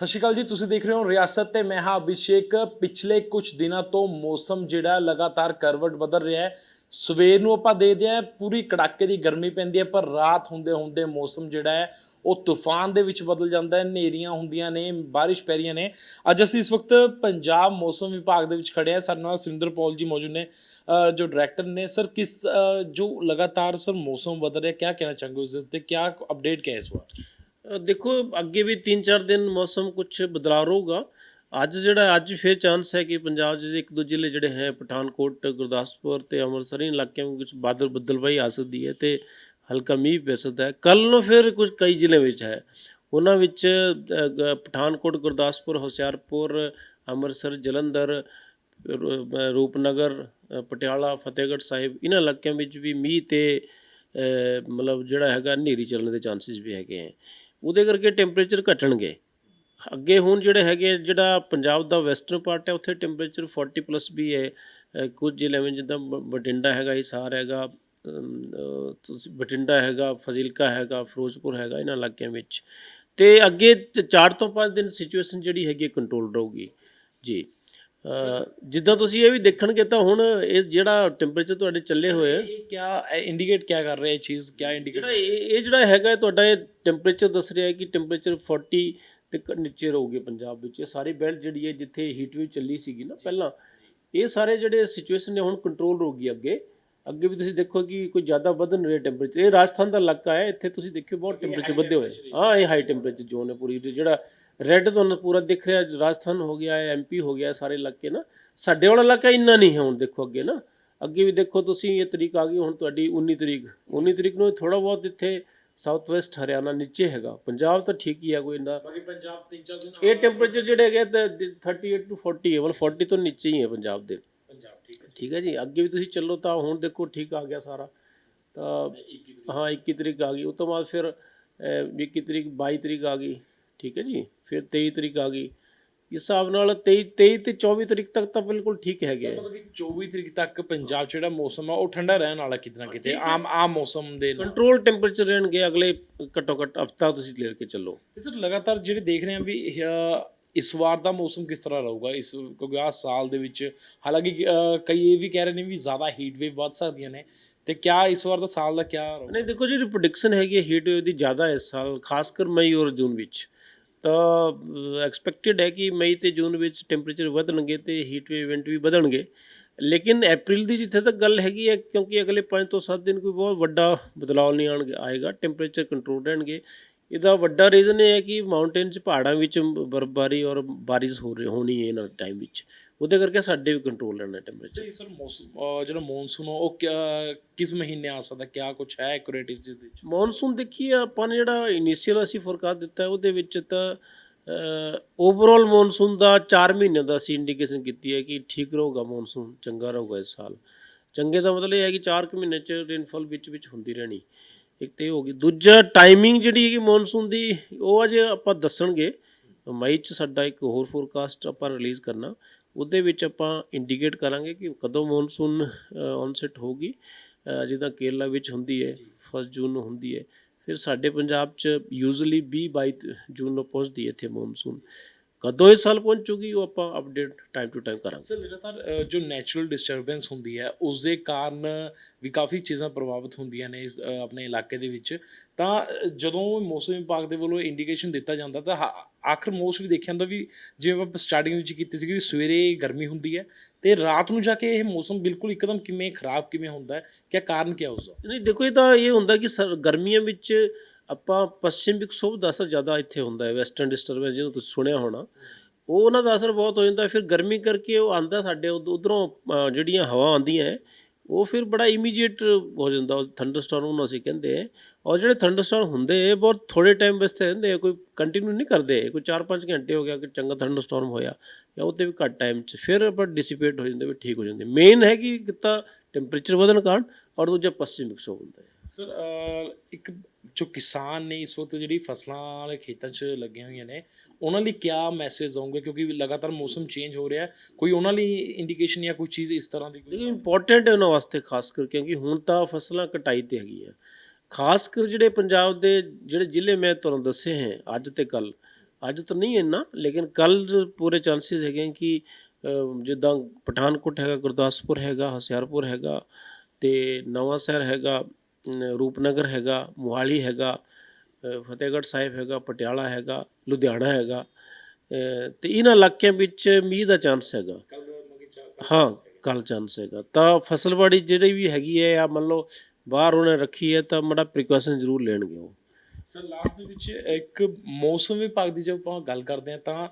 ਸਤਿ ਸ਼੍ਰੀ ਅਕਾਲ ਜੀ, ਤੁਸੀਂ ਦੇਖ ਰਹੇ ਹੋ ਰਿਆਸਤ ਤੇ ਮੈਂ ਹਾਂ ਅਭਿਸ਼ੇਕ। ਪਿਛਲੇ ਕੁਝ ਦਿਨਾਂ ਤੋਂ ਮੌਸਮ ਜਿਹੜਾ ਲਗਾਤਾਰ ਕਰਵਟ ਬਦਲ ਰਿਹਾ ਹੈ। ਸਵੇਰ ਨੂੰ ਆਪਾਂ ਦੇਖਦੇ ਹਾਂ, ਪੂਰੀ ਕੜਾਕੇ ਦੀ ਗਰਮੀ ਪੈਂਦੀ ਹੈ, ਪਰ ਰਾਤ ਹੁੰਦੇ ਹੁੰਦੇ ਮੌਸਮ ਜਿਹੜਾ ਹੈ, ਉਹ ਤੂਫਾਨ ਦੇ ਵਿੱਚ ਬਦਲ ਜਾਂਦਾ ਹੈ, ਹਨੇਰੀਆਂ ਹੁੰਦੀਆਂ ਨੇ, ਬਾਰਿਸ਼ ਪੈ ਰਹੀਆਂ ਨੇ। ਅੱਜ ਅਸੀਂ ਇਸ ਵਕਤ ਪੰਜਾਬ ਮੌਸਮ ਵਿਭਾਗ ਦੇ ਵਿੱਚ ਖੜੇ ਹਾਂ। ਸਾਡੇ ਨਾਲ ਸੁਰਿੰਦਰ ਪੌਲ ਜੀ ਮੌਜੂਦ ਨੇ ਜੋ ਡਾਇਰੈਕਟਰ ਨੇ। ਸਰ, ਕਿਸ ਜੋ ਲਗਾਤਾਰ ਸਰ ਮੌਸਮ ਬਦਲ ਰਿਹਾ, ਕਿਆ ਕਹਿਣਾ ਚਾਹੋਗੇ ਉਸ ਦੇ ਉੱਤੇ? ਕਿਆ ਅਪਡੇਟ ਕਿਆ ਇਸ ਵਾਰ? ਦੇਖੋ, ਅੱਗੇ ਵੀ 3-4 ਦਿਨ ਮੌਸਮ ਕੁਝ ਬਦਲਾਅ ਰਹੂਗਾ। ਅੱਜ ਜਿਹੜਾ, ਅੱਜ ਫਿਰ ਚਾਂਸ ਹੈ ਕਿ ਪੰਜਾਬ 'ਚ ਇੱਕ ਦੋ ਜ਼ਿਲ੍ਹੇ ਜਿਹੜੇ ਹੈ, ਪਠਾਨਕੋਟ, ਗੁਰਦਾਸਪੁਰ ਤੇ ਅੰਮ੍ਰਿਤਸਰ ਇਨ ਇਲਾਕਿਆਂ ਵਿੱਚ ਬਾਦਲ ਬੱਦਲਬਾਈ ਆ ਸਕਦੀ ਹੈ ਤੇ ਹਲਕਾ ਮੀਂਹ ਪੈ ਸਕਦਾ ਹੈ। ਕੱਲ ਨੂੰ ਫਿਰ ਕੁਝ ਕਈ ਜ਼ਿਲ੍ਹੇ ਵਿੱਚ ਹੈ। ਉਹਨਾਂ ਵਿੱਚ ਪਠਾਨਕੋਟ, ਗੁਰਦਾਸਪੁਰ, ਹੁਸ਼ਿਆਰਪੁਰ, ਅੰਮ੍ਰਿਤਸਰ, ਜਲੰਧਰ ਰੂਪਨਗਰ ਪਟਿਆਲਾ, ਫਤਿਹਗੜ੍ਹ ਸਾਹਿਬ, ਇਹਨਾਂ ਇਲਾਕਿਆਂ ਵਿੱਚ ਵੀ ਮੀਂਹ ਤੇ ਮਤਲਬ ਜਿਹੜਾ ਹੈਗਾ, ਹਨੇਰੀ ਚੱਲਣ ਦੇ ਚਾਂਸਸ ਵੀ ਹੈਗੇ ਹੈ। ਉਹਦੇ ਕਰਕੇ ਟੈਂਪਰੇਚਰ ਘਟਣਗੇ। ਅੱਗੇ ਹੁਣ ਜਿਹੜੇ ਹੈਗੇ ਜਿਹੜਾ ਪੰਜਾਬ ਦਾ ਵੈਸਟਰਨ ਪਾਰਟ ਹੈ, ਉੱਥੇ ਟੈਂਪਰੇਚਰ 40 ਪਲੱਸ ਵੀ ਹੈ। ਕੁਝ ਜ਼ਿਲ੍ਹਿਆਂ ਵਿੱਚ ਜਿੱਦਾਂ ਬ- ਬਠਿੰਡਾ ਹੈਗਾ, ਹਿਸਾਰ ਹੈਗਾ ਤੁਸੀਂ, ਬਠਿੰਡਾ ਹੈਗਾ, ਫਜ਼ਿਲਕਾ ਹੈਗਾ, ਫਿਰੋਜ਼ਪੁਰ ਹੈਗਾ, ਇਹਨਾਂ ਇਲਾਕਿਆਂ ਵਿੱਚ। ਤੇ ਅੱਗੇ 4 ਤੋਂ 5 ਦਿਨ ਸਿਚੁਏਸ਼ਨ ਜਿਹੜੀ ਹੈਗੀ ਕੰਟਰੋਲ ਰਹੂਗੀ। ਜੀ। ਜਿੱਦਾਂ ਤੁਸੀਂ ਇਹ ਵੀ ਦੇਖਣਗੇ ਤਾਂ ਹੁਣ ਇਹ ਜਿਹੜਾ ਟੈਂਪਰੇਚਰ ਤੁਹਾਡੇ ਚੱਲੇ ਹੋਏ ਆ। ਇਹ ਕਿਆ ਇੰਡੀਕੇਟ ਕਿਆ ਕਰ ਰਿਹਾ ਹੈ ਇਹ ਚੀਜ਼? ਕਿਆ ਇੰਡੀਕੇਟ ਇਹ ਜਿਹੜਾ ਹੈਗਾ ਤੁਹਾਡਾ ਇਹ ਟੈਂਪਰੇਚਰ ਦੱਸ ਰਿਹਾ ਹੈ ਕਿ ਟੈਂਪਰੇਚਰ 40 ਤੇ ਕ- ਨੀਚੇ ਰਹੂਗੇ ਪੰਜਾਬ ਵਿੱਚ। ਇਹ ਸਾਰੀ ਬੈਲਟ ਜਿਹੜੀ ਹੈ ਜਿੱਥੇ ਹੀਟ ਵੇਵ ਚੱਲੀ ਸੀਗੀ ਨਾ ਪਹਿਲਾਂ ਇਹ ਸਾਰੇ ਜਿਹੜੇ ਸਿਚੁਏਸ਼ਨ ਨੇ ਹੁਣ ਕੰਟਰੋਲ ਰਹੂਗੀ ਅੱਗੇ। ਅੱਗੇ ਵੀ ਤੁਸੀਂ ਦੇਖੋ ਕਿ ਕੋਈ ਜ਼ਿਆਦਾ ਵਧਣ ਰਿਹਾ ਟੈਂਪਰੇਚਰ ਇਹ ਰਾਜਸਥਾਨ ਦਾ ਇਲਾਕਾ ਹੈ ਇੱਥੇ ਤੁਸੀਂ ਦੇਖਿਓ ਬਹੁਤ ਟੈਂਪਰੇਚਰ ਵਧੇ ਹੋਏ ਹਾਂ ਇਹ ਹਾਈ ਟੈਂਪਰੇਚਰ ਜ਼ੋਨ ਹੈ ਪੂਰੀ ਜਿਹੜਾ ਰੈੱਡ ਤੁਹਾਨੂੰ ਪੂਰਾ ਦਿਖ ਰਿਹਾ ਰਾਜਸਥਾਨ ਹੋ ਗਿਆ ਐਮਪੀ ਹੋ ਗਿਆ ਸਾਰੇ ਇਲਾਕੇ ਨਾ। ਸਾਡੇ ਵਾਲਾ ਇਲਾਕਾ ਇੰਨਾ ਨਹੀਂ ਹੈ ਹੁਣ ਦੇਖੋ ਅੱਗੇ ਨਾ। ਅੱਗੇ ਵੀ ਦੇਖੋ ਤੁਸੀਂ ਇਹ ਤਰੀਕ ਆ ਗਈ ਹੁਣ ਤੁਹਾਡੀ 19 ਤਰੀਕ। 19 ਤਰੀਕ ਨੂੰ ਥੋੜਾ ਬਹੁਤ ਇੱਥੇ ਸਾਊਥ ਵੈਸਟ ਹਰਿਆਣਾ ਨੀਚੇ ਹੈਗਾ। ਪੰਜਾਬ ਤਾਂ ਠੀਕ ਹੀ ਹੈ ਕੋਈ ਬਾਕੀ ਪੰਜਾਬ ਤਿੰਨ ਚਾਰ ਦਿਨ ਇਹ ਟੈਂਪਰੇਚਰ ਜਿਹੜੇ ਹੈਗੇ ਤਾਂ 38 ਟੂ 40 ਹੈ। ਮਤਲਬ 40 ਤੋਂ ਨੀਚੇ ਹੀ ਹੈ ਪੰਜਾਬ ਦੇ। ਪੰਜਾਬ ਠੀਕ ਹੈ। ਠੀਕ ਹੈ ਜੀ। ਅੱਗੇ ਵੀ ਤੁਸੀਂ ਚੱਲੋ ਤਾਂ ਹੁਣ ਦੇਖੋ ਠੀਕ ਆ ਗਿਆ ਸਾਰਾ। ਤਾਂ ਹਾਂ 21 ਤਰੀਕ ਆ ਗਈ। ਉਸ ਤੋਂ ਬਾਅਦ ਫਿਰ ਅਹ, 21 ਤਰੀਕ 22 ਤਰੀਕ ਆ ਗਈ। ਠੀਕ ਹੈ ਜੀ ਫਿਰ 23 ਤਰੀਕ ਆ ਗਈ। ਇਸ ਹਿਸਾਬ ਨਾਲ 23 23 ਤੇ 24 ਤਰੀਕ ਤੱਕ ਤਾਂ ਬਿਲਕੁਲ ਠੀਕ ਹੈਗੇ ਆ। ਮਤਲਬ ਕਿ 24 ਤਰੀਕ ਤੱਕ ਪੰਜਾਬ 'ਚ ਜਿਹੜਾ ਮੌਸਮ ਆ ਉਹ ਠੰਡਾ ਰਹਿਣ ਵਾਲਾ ਕਿਤੇ? ਨਾ ਕਿਤੇ ਆਮ ਆਮ ਮੌਸਮ ਦੇ ਨਾਲ। ਕੰਟਰੋਲ ਟੈਂਪਰੇਚਰ ਰਹਿਣਗੇ ਅਗਲੇ ਘੱਟੋ ਘੱਟ ਹਫਤਾ ਤੁਸੀਂ ਲੈ ਕੇ ਚੱਲੋ। ਤੇ ਸਰ ਲਗਾਤਾਰ ਜਿਹੜੇ ਦੇਖ ਰਹੇ ਆ ਵੀ ਅਹ, ਇਸ ਵਾਰ ਦਾ ਮੌਸਮ ਕਿਸ ਤਰ੍ਹਾਂ ਰਹੂਗਾ? ਇਸ ਕਿਉਂਕਿ ਆਹ ਸਾਲ ਦੇ ਵਿੱਚ ਹਾਲਾਂਕਿ ਕਈ ਇਹ ਵੀ ਕਹਿ ਰਹੇ ਨੇ ਵੀ ਜ਼ਿਆਦਾ ਹੀਟ ਵੇਵ ਵੱਧ ਸਕਦੀਆਂ ਨੇ। ਤੇ ਕਿਆ ਇਸ ਵਾਰ ਦਾ ਸਾਲ ਦਾ ਕਿਆ ਰਹੂਗਾ? ਨਹੀਂ ਦੇਖੋ ਜਿਹੜੀ ਪ੍ਰੈਡਿਕਸ਼ਨ ਹੈਗੀ ਹੈ ਹੀਟ ਵੇਵ ਦੀ ਜ਼ਿਆਦਾ ਹੈ ਇਸ ਸਾਲ ਖਾਸ ਕਰ ਮਈ ਔਰ ਜੂਨ ਵਿੱਚ। ਤਾਂ ਐਕਸਪੈਕਟਡ ਹੈ ਕਿ ਮਈ ਤੇ ਜੂਨ ਵਿੱਚ ਟੈਂਪਰੇਚਰ ਵਧਣਗੇ ਤੇ ਹੀਟ ਵੇਵ ਇਵੈਂਟ ਵੀ ਵਧਣਗੇ। ਲੇਕਿਨ ਅਪ੍ਰੈਲ ਦੀ ਜਿੱਥੇ ਤੱਕ ਗੱਲ ਹੈਗੀ ਹੈ, ਕਿਉਂਕਿ ਅਗਲੇ 5 ਤੋਂ 7 ਦਿਨ ਕੋਈ ਬਹੁਤ ਵੱਡਾ ਬਦਲਾਅ ਨਹੀਂ ਆਣਗੇ, ਆਏਗਾ। ਟੈਂਪਰੇਚਰ ਕੰਟਰੋਲ ਰਹਿਣਗੇ। ਇਹਦਾ ਵੱਡਾ ਰੀਜ਼ਨ ਇਹ ਹੈ ਕਿ ਮਾਊਂਟੇਨ 'ਚ ਪਹਾੜਾਂ ਵਿੱਚ ਬਰਫ਼ਬਾਰੀ ਔਰ ਬਾਰਿਸ਼ ਹੋ ਰਹੀ ਹੋਣੀ ਹੈ ਇਹਨਾਂ ਟਾਈਮ ਵਿੱਚ। ਉਹਦੇ ਕਰਕੇ ਸਾਡੇ ਵੀ ਕੰਟਰੋਲ ਰਹਿਣਾ ਟੈਂਪਰੇਚਰ ਸਰ ਮੌਸਮ ਜਿਹੜਾ ਮੌਨਸੂਨ ਉਹ ਕਿਸ ਮਹੀਨੇ ਆ ਸਕਦਾ? ਕਿਆ ਕੁਝ ਹੈ ਐਕੂਰੇਟ ਇਸ ਦੇ ਵਿੱਚ? ਮੌਨਸੂਨ ਦੇਖੀਏ ਆਪਾਂ ਨੇ ਜਿਹੜਾ ਇਨੀਸ਼ੀਅਲ ਅਸੀਂ ਫੋਰਕਾਸਟ ਦਿੱਤਾ ਉਹਦੇ ਵਿੱਚ ਤਾਂ ਓਵਰਆਲ ਮੌਨਸੂਨ ਦਾ 4 ਮਹੀਨੇ ਦਾ ਅਸੀਂ ਇੰਡੀਕੇਸ਼ਨ ਕੀਤੀ ਹੈ ਕਿ ਠੀਕ ਰਹੂਗਾ ਮੌਨਸੂਨ ਚੰਗਾ ਰਹੂਗਾ ਇਸ ਸਾਲ। ਚੰਗੇ ਦਾ ਮਤਲਬ ਇਹ ਹੈ ਕਿ 4 ਕੁ ਮਹੀਨੇ ਚ ਰੇਨਫਾਲ ਵਿੱਚ ਵਿੱਚ ਹੁੰਦੀ ਰਹਿਣੀ। ਇੱਕ ਤੇ ਇਹ ਹੋ ਗਈ। ਦੂਜਾ ਟਾਈਮਿੰਗ ਜਿਹੜੀ ਹੈਗੀ ਮੌਨਸੂਨ ਦੀ ਉਹ ਅਜੇ ਆਪਾਂ ਦੱਸਣਗੇ। ਮਈ ਚ ਸਾਡਾ ਇੱਕ ਹੋਰ ਫੋਰਕਾਸਟ ਆਪਾਂ ਰਿਲੀਜ਼ ਕਰਨਾ। ਉਹਦੇ ਵਿੱਚ ਆਪਾਂ ਇੰਡੀਕੇਟ ਕਰਾਂਗੇ ਕਿ ਕਦੋਂ ਮੌਨਸੂਨ ਔਨਸੈਟ ਹੋਗੀ ਅ, ਜਿੱਦਾਂ ਕੇਰਲਾ ਵਿੱਚ ਹੁੰਦੀ ਹੈ 1 ਜੂਨ ਨੂੰ ਹੁੰਦੀ ਹੈ। ਫਿਰ ਸਾਡੇ ਪੰਜਾਬ 'ਚ ਯੂਜ਼ੂਲੀ 20 22 ਜੂਨ ਨੂੰ ਪਹੁੰਚਦੀ ਹੈ ਇੱਥੇ ਮੌਨਸੂਨ ਕਦੋਂ ਇਸ ਸਾਲ ਪਹੁੰਚੂਗੀ ਉਹ ਆਪਾਂ ਅਪਡੇਟ ਟਾਈਮ ਟੂ ਟਾਈਮ ਕਰਾਂਗੇ। ਸਰ ਲਗਾਤਾਰ ਜੋ ਨੈਚੁਰਲ ਡਿਸਟਰਬੈਂਸ ਹੁੰਦੀ ਹੈ ਉਸ ਦੇ ਕਾਰਨ ਵੀ ਕਾਫੀ ਚੀਜ਼ਾਂ ਪ੍ਰਭਾਵਿਤ ਹੁੰਦੀਆਂ ਨੇ ਇਸ ਆਪਣੇ ਇਲਾਕੇ ਦੇ ਵਿੱਚ। ਤਾਂ ਜਦੋਂ ਮੌਸਮ ਵਿਭਾਗ ਦੇ ਵੱਲੋਂ ਇੰਡੀਕੇਸ਼ਨ ਦਿੱਤਾ ਜਾਂਦਾ ਤਾਂ ਆਖਰ ਮੋਸਟ ਵੀ ਦੇਖਿਆ ਜਾਂਦਾ ਵੀ ਜਿਵੇਂ ਆਪਾਂ ਸਟਾਰਟਿੰਗ ਵਿੱਚ ਕੀਤੀ ਸੀ ਕਿ ਸਵੇਰੇ ਗਰਮੀ ਹੁੰਦੀ ਹੈ ਤੇ ਰਾਤ ਨੂੰ ਜਾ ਕੇ ਇਹ ਮੌਸਮ ਬਿਲਕੁਲ ਇੱਕਦਮ ਕਿਵੇਂ ਖਰਾਬ ਕਿਵੇਂ ਹੁੰਦਾ ਹੈ ਕਿਆ ਕਾਰਨ ਕਿਆ ਉਸ ਦਾ ਨਹੀਂ ਦੇਖੋ ਇਹ ਤਾਂ ਇਹ ਹੁੰਦਾ ਕਿ ਸਰ- ਗਰਮੀਆਂ ਵਿੱਚ ਆਪਾਂ ਪੱਛਮੀ ਵਿਕਸੋਭ ਦਾ ਅਸਰ ਜ਼ਿਆਦਾ ਇੱਥੇ ਹੁੰਦਾ ਹੈ ਵੈਸਟਰਨ ਡਿਸਟਰਬੈਂਸ ਜਿਹਨੂੰ ਤੁਸੀਂ ਸੁਣਿਆ ਹੋਣਾ। ਉਹ ਉਹਨਾਂ ਦਾ ਅਸਰ ਬਹੁਤ ਹੋ ਜਾਂਦਾ ਫਿਰ ਗਰਮੀ ਕਰਕੇ ਉਹ ਆਂਦਾ ਸਾਡੇ ਉਧਰੋਂ ਜਿਹੜੀਆਂ ਹਵਾ ਆਉਂਦੀਆਂ ਹੈ, ਉਹ ਫਿਰ ਬੜਾ ਇਮੀਡੀਏਟ ਹੋ ਜਾਂਦਾ ਉਹ ਥੰਡਰਸਟਾਰਮ ਨੂੰ ਅਸੀਂ ਕਹਿੰਦੇ ਹਾਂ। ਔਰ ਜਿਹੜੇ ਥੰਡਰਸਟਾਰਮ ਹੁੰਦੇ ਇਹ ਬਹੁਤ ਥੋੜੇ ਟਾਈਮ ਵਾਸਤੇ ਰਹਿੰਦੇ ਆ, ਕੋਈ ਕੰਟੀਨਿਊ ਨਹੀਂ ਕਰਦੇ ਕੋਈ 4-5 ਘੰਟੇ ਹੋ ਗਿਆ ਕਿ ਚੰਗਾ ਥੰਡਰਸਟਾਰਮ ਹੋਇਆ ਜਾਂ ਉਹਤੇ ਵੀ ਘੱਟ ਟਾਈਮ 'ਚ ਫਿਰ ਆਪਾਂ ਡਿਸਿਪੇਟ ਹੋ ਜਾਂਦੇ ਵੀ ਠੀਕ ਹੋ ਜਾਂਦੇ। ਮੇਨ ਹੈ ਕਿ ਕਿਤਾ ਟੈਂਪਰੇਚਰ ਵਧਣ ਕਾਰਨ ਔਰ ਦੂਜਾ ਪੱਛਮੀ ਵਿਕਸੋਭ ਹੁੰਦਾ ਹੈ। ਸਰ ਇੱਕ ਜੋ ਕਿਸਾਨ ਨੇ ਇਸ ਵਕਤ ਜਿਹੜੀ ਫਸਲਾਂ ਵਾਲੇ ਖੇਤਾਂ 'ਚ ਲੱਗੀਆਂ ਹੋਈਆਂ ਨੇ, ਉਹਨਾਂ ਲਈ ਕਿਆ ਮੈਸੇਜ ਆਉਂਗੇ ਕਿਉਂਕਿ ਲਗਾਤਾਰ ਮੌਸਮ ਚੇਂਜ ਹੋ ਰਿਹਾ ਹੈ। ਕੋਈ ਉਹਨਾਂ ਲਈ ਇੰਡੀਕੇਸ਼ਨ ਜਾਂ ਕੋਈ ਚੀਜ਼ ਇਸ ਤਰ੍ਹਾਂ ਦੀ ਕੋਈ ਇੰਪੋਰਟੈਂਟ ਹੈ ਉਹਨਾਂ ਵਾਸਤੇ ਖਾਸ ਕਰਕੇ ਕਿਉਂਕਿ ਹੁਣ ਤਾਂ ਫਸਲਾਂ ਕਟਾਈ ਤੇ ਹੈਗੀਆਂ ਖਾਸ ਕਰ ਜਿਹੜੇ ਪੰਜਾਬ ਦੇ ਜਿਹੜੇ ਜ਼ਿਲ੍ਹੇ ਮੈਂ ਤੁਹਾਨੂੰ ਦੱਸੇ ਹੈ, ਅੱਜ ਤੇ ਕੱਲ ਅੱਜ ਤਾਂ ਨਹੀਂ ਇੰਨਾ, ਲੇਕਿਨ ਕੱਲ ਪੂਰੇ ਚਾਂਸਸ ਹੈਗੇ ਕਿ ਜਿੱਦਾਂ ਪਠਾਨਕੋਟ ਹੈਗਾ, ਗੁਰਦਾਸਪੁਰ ਹੈਗਾ ਹਸਿਆਰਪੁਰ ਹੈਗਾ ਤੇ ਨਵਾਂ ਸ਼ਹਿਰ ਹੈਗਾ ਰੂਪਨਗਰ ਹੈਗਾ ਮੋਹਾਲੀ ਹੈਗਾ ਫਤਿਹਗੜ੍ਹ ਸਾਹਿਬ ਹੈਗਾ ਪਟਿਆਲਾ ਹੈਗਾ ਲੁਧਿਆਣਾ ਹੈਗਾ ਤੇ ਇਹਨਾਂ ਇਲਾਕਿਆਂ ਵਿੱਚ ਮੀਂਹ ਦਾ ਚਾਂਸ ਹੈਗਾ। ਹਾਂ ਕੱਲ ਚਾਂਸ ਹੈਗਾ। ਤਾਂ ਫਸਲਬਾੜੀ ਜਿਹੜੀ ਵੀ ਹੈਗੀ ਹੈ ਆ ਮੰਨ ਲਓ ਬਾਹਰ ਉਹਨੇ ਰੱਖੀ ਹੈ ਤਾਂ ਮੜਾ ਪ੍ਰੀਕਾਸ਼ਨ ਜ਼ਰੂਰ ਲੈਣਗੇ ਉਹ। ਸਰ ਲਾਸਟ ਦੇ ਵਿੱਚ ਇੱਕ ਮੌਸਮ ਵਿਭਾਗ ਦੀ ਜੇ ਆਪਾਂ ਗੱਲ ਕਰਦੇ ਹਾਂ ਤਾਂ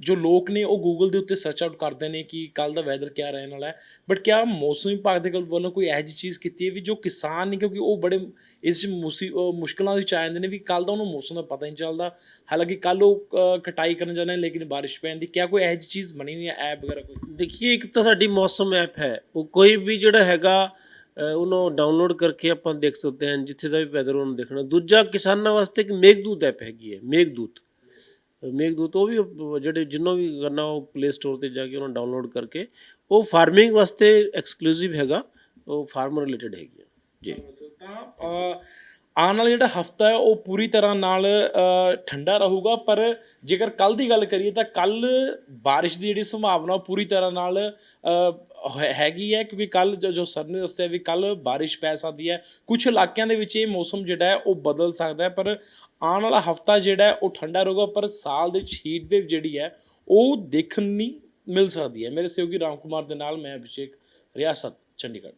ਜੋ ਲੋਕ ਨੇ ਉਹ ਗੂਗਲ ਦੇ ਉੱਤੇ ਸਰਚ ਆਊਟ ਕਰਦੇ ਨੇ ਕਿ ਕੱਲ ਦਾ ਵੈਦਰ ਕਿਆ ਰਹਿਣ ਵਾਲਾ ਹੈ। ਬਟ ਕਿਆ ਮੌਸਮ ਵਿਭਾਗ ਦੇ ਵੱਲੋਂ ਕੋਈ ਇਹੋ ਜਿਹੀ ਚੀਜ਼ ਕੀਤੀ ਹੈ ਵੀ ਜੋ ਕਿਸਾਨ ਨੇ ਕਿਉਂਕਿ ਉਹ ਬੜੇ ਇਸ ਮੁਸੀ ਅਹ, ਮੁਸ਼ਕਲਾਂ ਵਿੱਚ ਆ ਜਾਂਦੇ ਨੇ ਵੀ ਕੱਲ ਦਾ ਉਹਨੂੰ ਮੌਸਮ ਦਾ ਪਤਾ ਨਹੀਂ ਚੱਲਦਾ। ਹਾਲਾਂਕਿ ਕੱਲ ਉਹ ਕਟਾਈ ਕਰਨ ਜਾਂਦੇ ਨੇ ਲੇਕਿਨ ਬਾਰਿਸ਼ ਪੈਂਦੀ ਕਿਆ ਕੋਈ ਇਹੋ ਜਿਹੀ ਚੀਜ਼ ਬਣੀ ਹੋਈ ਹੈ ਐਪ ਵਗੈਰਾ ਕੋਈ? ਦੇਖੀਏ ਇੱਕ ਤਾਂ ਸਾਡੀ ਮੌਸਮ ਐਪ ਹੈ। ਉਹ ਕੋਈ ਵੀ ਜਿਹੜਾ ਹੈਗਾ ਉਹਨੂੰ ਡਾਊਨਲੋਡ ਕਰਕੇ ਆਪਾਂ ਦੇਖ ਸਕਦੇ ਹਾਂ ਜਿੱਥੇ ਦਾ ਵੀ ਵੈਦਰ ਉਹਨੂੰ ਦੇਖਣਾ। ਦੂਜਾ ਕਿਸਾਨਾਂ ਵਾਸਤੇ ਇੱਕ ਮੇਘਦੂਤ ਐਪ ਹੈਗੀ ਹੈ, ਮੇਘਦੂਤ। ਮੇਘਦੂਤ ਉਹ ਵੀ ਜਿਹੜੇ ਜਿੰਨੋਂ ਵੀ ਕਰਨਾ ਉਹ ਪਲੇ ਸਟੋਰ ਤੇ ਜਾ ਕੇ ਉਹਨੂੰ ਡਾਊਨਲੋਡ ਕਰਕੇ ਉਹ ਫਾਰਮਿੰਗ ਵਾਸਤੇ ਐਕਸਕਲੂਸਿਵ ਹੈਗਾ, ਉਹ ਫਾਰਮਰ ਰਿਲੇਟਡ ਹੈਗੀ ਜੀ। ਤਾਂ ਆਉਣ ਵਾਲਾ ਜਿਹੜਾ ਹਫਤਾ ਹੈ, ਉਹ ਪੂਰੀ ਤਰ੍ਹਾਂ ਨਾਲ ਠੰਡਾ ਰਹੂਗਾ, ਪਰ ਜੇਕਰ ਕੱਲ ਦੀ ਗੱਲ ਕਰੀਏ ਤਾਂ ਕੱਲ ਬਾਰਿਸ਼ ਦੀ ਜਿਹੜੀ ਸੰਭਾਵਨਾ ਪੂਰੀ ਤਰ੍ਹਾਂ ਨਾਲ ਅਹ, ਹੈ- ਹੈਗੀ ਹੈ ਕਿਉਂਕਿ ਕੱਲ ਜੋ ਜੋ ਸਰ ਨੇ ਦੱਸਿਆ ਵੀ ਕੱਲ ਬਾਰਿਸ਼ ਪੈ ਸਕਦੀ ਹੈ। ਕੁਝ ਇਲਾਕਿਆਂ ਦੇ ਵਿੱਚ ਇਹ ਮੌਸਮ ਜਿਹੜਾ ਹੈ ਉਹ ਬਦਲ ਸਕਦਾ ਹੈ ਪਰ ਆਉਣ ਵਾਲਾ ਹਫਤਾ ਜਿਹੜਾ ਹੈ ਉਹ ਠੰਡਾ ਰਹੂਗਾ ਪਰ ਸਾਲ ਦੇ ਵਿੱਚ ਹੀਟ ਵੇਵ ਜਿਹੜੀ ਹੈ ਉਹ ਦੇਖਣ ਨਹੀਂ ਮਿਲ ਸਕਦੀ ਹੈ। ਮੇਰੇ ਸਹਿਯੋਗੀ ਰਾਮ ਕੁਮਾਰ ਦੇ ਨਾਲ ਮੈਂ ਅਭਿਸ਼ੇਕ ਰਿਆਸਤ ਚੰਡੀਗੜ੍ਹ।